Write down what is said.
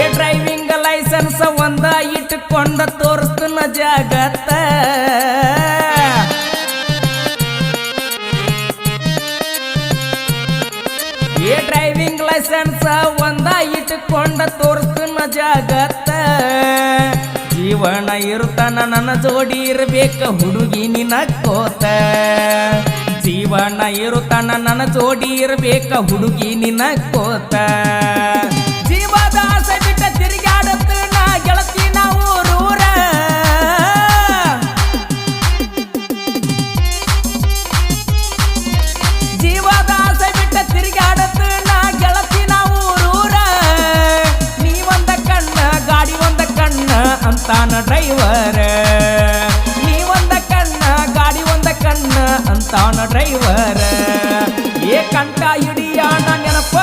ಏ driving licence ಒಂದ ಇಟ್ಕೊಂಡ ತೋರಿಸ್ತನ ಜಗತ್ತ. ಏ ಡ್ರೈವಿಂಗ್ ಲೈಸೆನ್ಸ್ ಒಂದ ಇಟ್ಕೊಂಡ ತೋರಿಸ್ತನ ಜಗತ್ತ. ಜೀವನ ಇರುತ್ತಾನ ನನ್ನ ಜೋಡಿ ಇರಬೇಕು ಹುಡುಗಿ ನಿನ್ನ ಕೋತ. ಜೀವನ ಇರುತ್ತಾನ ನನ್ನ ಜೋಡಿ ಇರಬೇಕು ಹುಡುಗಿ ನಿನ್ನ ಕೋತ. ಅಂತಾನ ಡ್ರೈವರ್ ನೀವೊಂದ ಕಣ್ಣ ಗಾಡಿ ಒಂದ ಕಣ್ಣ ಅಂತಾನ ಡ್ರೈವರ್ ಏ ಕಂಟ ಹಿಡಿಯಾಣ ನೆನಪ